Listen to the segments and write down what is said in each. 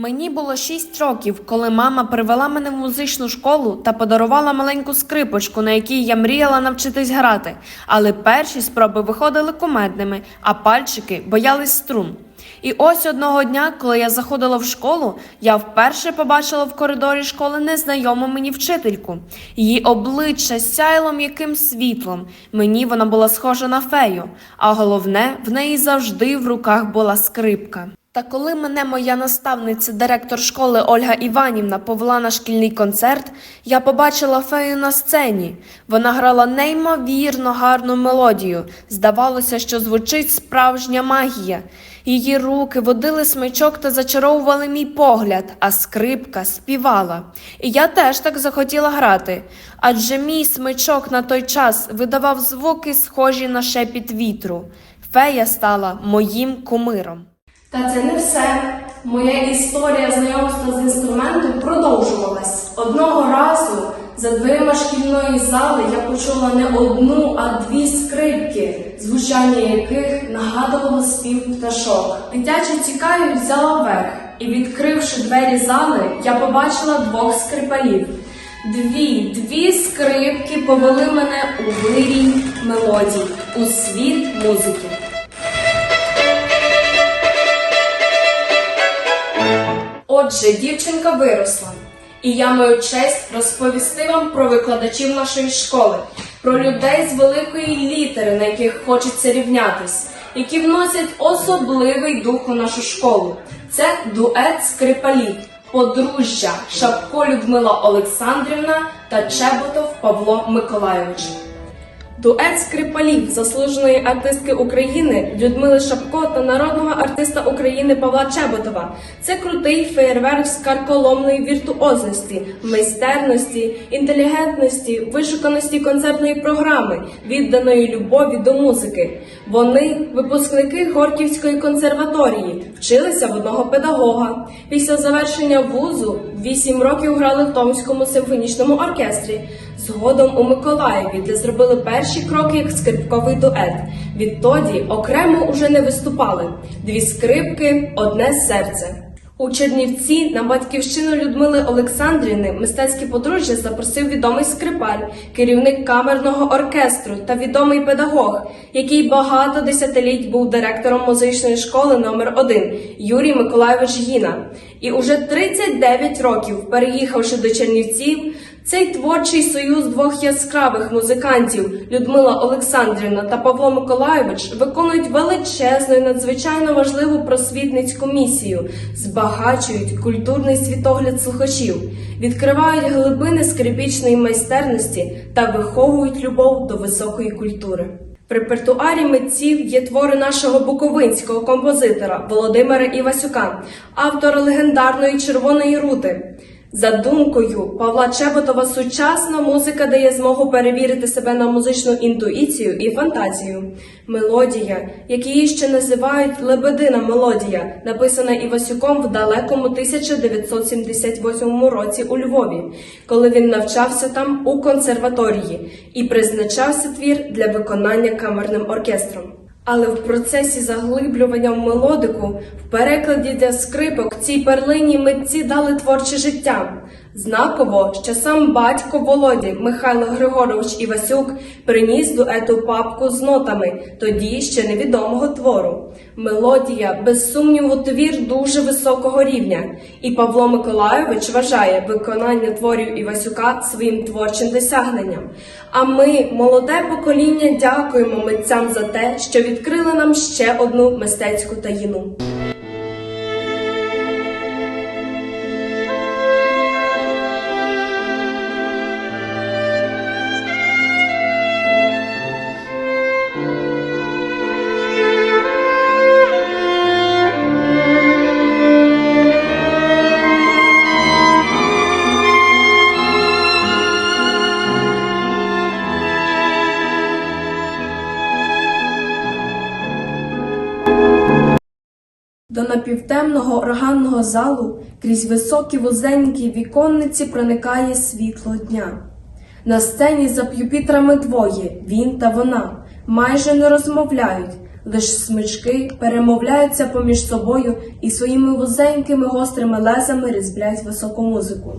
Мені було 6 років, коли мама привела мене в музичну школу та подарувала маленьку скрипочку, на якій я мріяла навчитись грати. Але перші спроби виходили кумедними, а пальчики боялись струн. І ось одного дня, коли я заходила в школу, я вперше побачила в коридорі школи незнайому мені вчительку. Її обличчя сяяло м'яким світлом. Мені вона була схожа на фею, а головне, в неї завжди в руках була скрипка. Та коли мене моя наставниця, директор школи Ольга Іванівна повела на шкільний концерт, я побачила фею на сцені. Вона грала неймовірно гарну мелодію. Здавалося, що звучить справжня магія. Її руки водили смичок та зачаровували мій погляд, а скрипка співала. І я теж так захотіла грати, адже мій смичок на той час видавав звуки, схожі на шепіт вітру. Фея стала моїм кумиром. Та це не все. Моя історія знайомства з інструментом продовжувалась. Одного разу за дверима шкільної зали я почула не одну, а дві скрипки, звучання яких нагадувало спів пташок. Дитяча цікавість взяла верх, і, відкривши двері зали, я побачила двох скрипалів. Дві, дві скрипки повели мене у вирій мелодій, у світ музики. Отже, дівчинка виросла, і я маю честь розповісти вам про викладачів нашої школи, про людей з великої літери, на яких хочеться рівнятись, які вносять особливий дух у нашу школу. Це дует скрипалів, подружжя Шапко Людмила Олександрівна та Чеботов Павло Миколайович. Дует скрипалів заслуженої артистки України Людмили Шапко та народного артиста України Павла Чеботова. Це крутий феєрверк з карколомної віртуозності, майстерності, інтелігентності, вишуканості концертної програми, відданої любові до музики. Вони випускники Горківської консерваторії, вчилися в одного педагога. Після завершення вузу вісім років грали в Томському симфонічному оркестрі. Згодом у Миколаєві, де зробили перші кроки як скрипковий дует. Відтоді окремо уже не виступали. Дві скрипки, одне серце. У Чернівці на батьківщину Людмили Олександрівни мистецьке подружжя запросив відомий скрипаль, керівник камерного оркестру та відомий педагог, який багато десятиліть був директором музичної школи номер 1 Юрій Миколайович Гіна. І уже 39 років, переїхавши до Чернівців, цей творчий союз двох яскравих музикантів Людмила Олександрівна та Павло Миколайович виконують величезну і надзвичайно важливу просвітницьку місію, збагачують культурний світогляд слухачів, відкривають глибини скрипічної майстерності та виховують любов до високої культури. В репертуарі митців є твори нашого буковинського композитора Володимира Івасюка, автора легендарної Червоної рути. За думкою Павла Чеботова, сучасна музика дає змогу перевірити себе на музичну інтуїцію і фантазію. Мелодія, як її ще називають лебедина мелодія, написана Івасюком в далекому 1978 році у Львові, коли він навчався там у консерваторії і призначався твір для виконання камерним оркестром. Але в процесі заглиблювання в мелодику, в перекладі для скрипок цій перлині митці дали творче життя. Знаково, що сам батько Володі Михайло Григорович Івасюк приніс дуету папку з нотами, тоді ще невідомого твору. Мелодія, без сумніву, твір дуже високого рівня, і Павло Миколайович вважає виконання творів Івасюка своїм творчим досягненням. А ми, молоде покоління, дякуємо митцям за те, що відкрили нам ще одну мистецьку таїну. Напівтемного органного залу крізь високі вузенькі віконниці проникає світло дня. На сцені за п'юпітрами двоє, він та вона, майже не розмовляють, Лиш смички перемовляються поміж собою і своїми вузенькими гострими лезами різблять високу музику.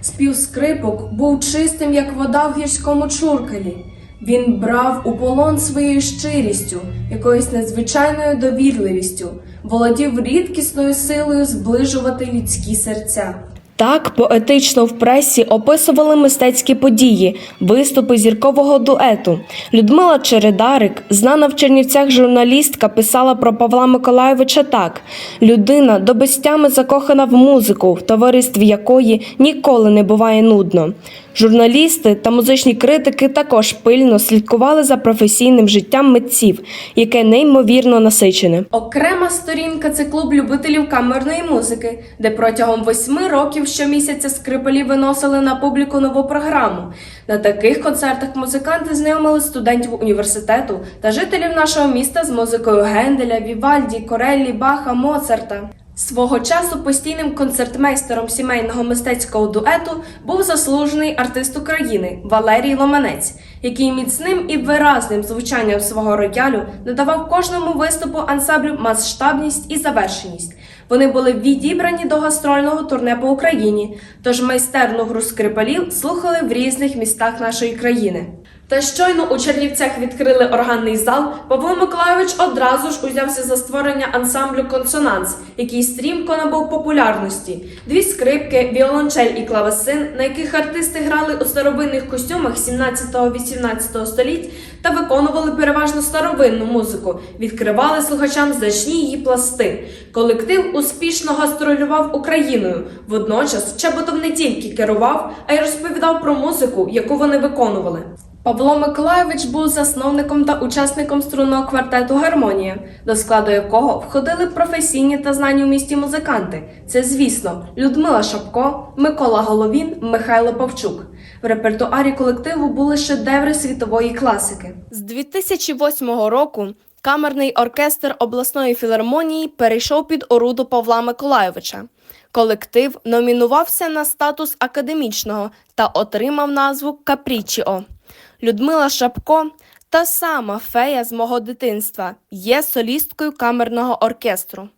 Спів скрипок був чистим, як вода в гірському чуркалі. Він брав у полон своєю щирістю, якоюсь незвичайною довірливістю, володів рідкісною силою зближувати людські серця. Так поетично в пресі описували мистецькі події, виступи зіркового дуету. Людмила Чередарик, знана в Чернівцях журналістка, писала про Павла Миколайовича так: людина до безтями закохана в музику, в товаристві якої ніколи не буває нудно. Журналісти та музичні критики також пильно слідкували за професійним життям митців, яке неймовірно насичене. Окрема сторінка це клуб любителів камерної музики, де протягом восьми років щомісяця скрипалі виносили на публіку нову програму. На таких концертах музиканти знайомили студентів університету та жителів нашого міста з музикою Генделя, Вівальді, Кореллі, Баха, Моцарта. Свого часу постійним концертмейстером сімейного мистецького дуету був заслужений артист України Валерій Ломанець, який міцним і виразним звучанням свого роялю надавав кожному виступу ансамблю масштабність і завершеність. Вони були відібрані до гастрольного турне по Україні, тож майстерну гру скрипалів слухали в різних містах нашої країни. Та щойно у Чернівцях відкрили органний зал, Павло Миколайович одразу ж узявся за створення ансамблю Консонанс, який стрімко набув популярності. Дві скрипки, віолончель і клавесин, на яких артисти грали у старовинних костюмах 17-18 століть та виконували переважно старовинну музику, відкривали слухачам значні її пласти. Колектив успішно гастролював Україною. Водночас Чеботов не тільки керував, а й розповідав про музику, яку вони виконували. Павло Миколайович був засновником та учасником струнного квартету Гармонія, до складу якого входили професійні та знані у місті музиканти. Це, звісно, Людмила Шапко, Микола Головін, Михайло Павчук. В репертуарі колективу були шедеври світової класики. З 2008 року камерний оркестр обласної філармонії перейшов під оруду Павла Миколайовича. Колектив номінувався на статус академічного та отримав назву Капрічіо. Людмила Шапко, та сама фея з мого дитинства, є солісткою камерного оркестру.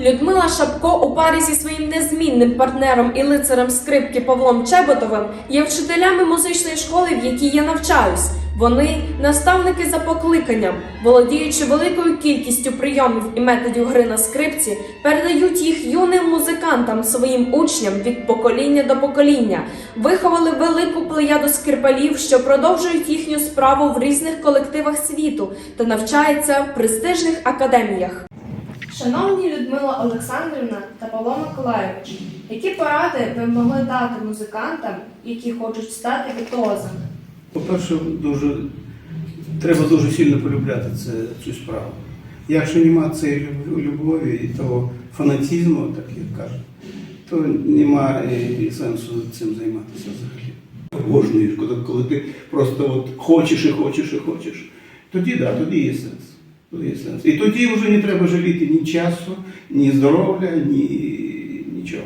Людмила Шапко у парі зі своїм незмінним партнером і лицарем скрипки Павлом Чеботовим є вчителями музичної школи, в якій я навчаюсь. Вони наставники за покликанням, володіючи великою кількістю прийомів і методів гри на скрипці, передають їх юним музикантам, своїм учням від покоління до покоління, виховали велику плеяду скрипалів, що продовжують їхню справу в різних колективах світу та навчаються в престижних академіях. Шановні Людмила Олександрівна та Павло Миколайович, які поради ви могли дати музикантам, які хочуть стати віртуозами? По-перше, дуже треба дуже сильно полюбляти це, цю справу. Якщо нема цієї любові і того фанатізму, так як кажуть, то нема і сенсу цим займатися взагалі. Обожнюєш, коли, ти просто от хочеш і хочеш і хочеш, тоді да, тоді є сенс. Тоді є сенс. І тоді вже не треба жаліти ні часу, ні здоров'я, ні нічого.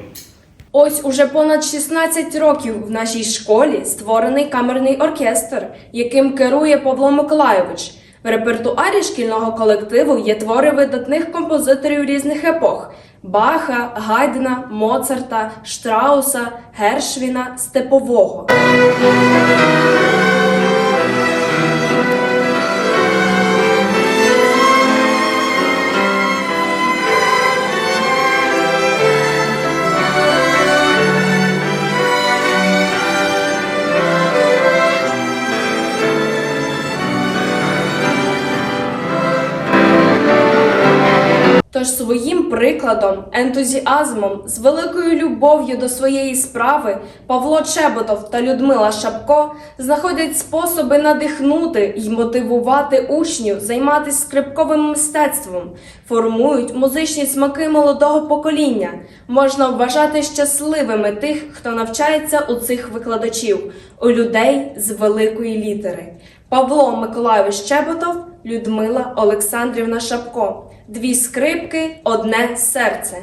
Ось уже понад 16 років в нашій школі створений камерний оркестр, яким керує Павло Миколайович. В репертуарі шкільного колективу є твори видатних композиторів різних епох: Баха, Гайдена, Моцарта, Штрауса, Гершвіна, Степового. Прикладом, ентузіазмом, з великою любов'ю до своєї справи Павло Чеботов та Людмила Шапко знаходять способи надихнути й мотивувати учнів займатися скрипковим мистецтвом, формують музичні смаки молодого покоління. Можна вважати щасливими тих, хто навчається у цих викладачів, у людей з великої літери. Павло Миколайович Чеботов, Людмила Олександрівна Шапко. Дві скрипки, одне серце.